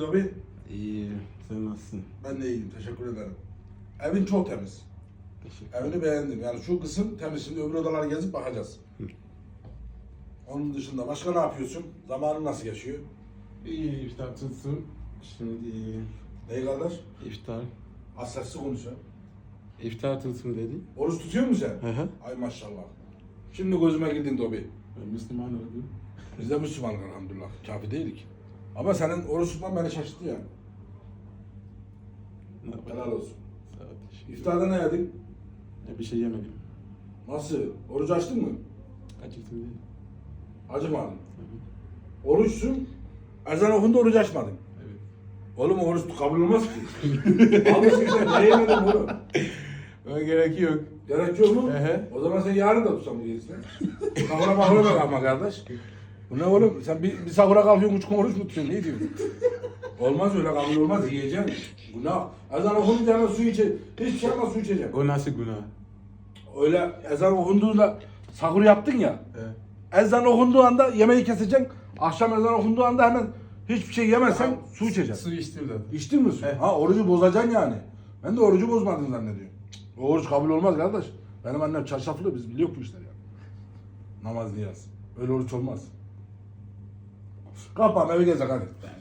gidiyor abi? İyi. Sen nasılsın? Ben de iyiyim. Teşekkür ederim. Evin çok temiz. Teşekkür Evini beğendim. Yani şu kısım temiz. Şimdi öbür odalara gezip bakacağız. Hı. Onun dışında başka ne yapıyorsun? Zamanın nasıl geçiyor? İyi iftar tutsun. Şimdi Neyi kardeş? iftar. Az sesli konuş ya. İftar tutsun dedi. Oruç tutuyor musun sen? Hı hı. Ay maşallah. Şimdi gözüme girdin Dobi. Ben Müslüman oldum. Biz de Müslümanız elhamdülillah. Kafi değilik. Ama senin oruç tutman beni şaşırttı ya. Ne yapayım? Helal olsun. Sağ ol. teşekkür İftarda ne yedin? Ya bir şey yemedim. Nasıl? Oruç açtın mı? Acıktım değil. Acımadın. Hı. Oruçsun. Ezan okundu oruç açmadın. Evet. Oğlum oruç kabul olmaz ki. Almışsın sen. Ne yemedin oğlum? Öyle gerek yok. Gerek yok mu? Ehe. O zaman sen yarın da gerisine. Sahura mahura da kalma kardeş. Bu ne oğlum? Sen bir, bir sahura kalkıyorsun, üç gün oruç mu tutuyorsun? Ne diyorsun? olmaz öyle kabul olmaz. Yiyeceksin. Günah. Ezan okununca hemen su içe. Hiçbir şey yapma su içeceksin. O nasıl günah? Öyle ezan okunduğunda sahur yaptın ya. He. Ezan okunduğu anda yemeği keseceksin. Akşam ezan okunduğu anda hemen hiçbir şey yemezsen su içeceksin. Su içtim zaten. İçtin mi su? He. Ha orucu bozacaksın yani. Ben de orucu bozmadın zannediyorum. Cık, O oruç kabul olmaz kardeş. Benim annem çarşaflı biz biliyoruz bu işleri yani. Namaz niyaz. Öyle oruç olmaz. Kapanma bir kez daha lütfen.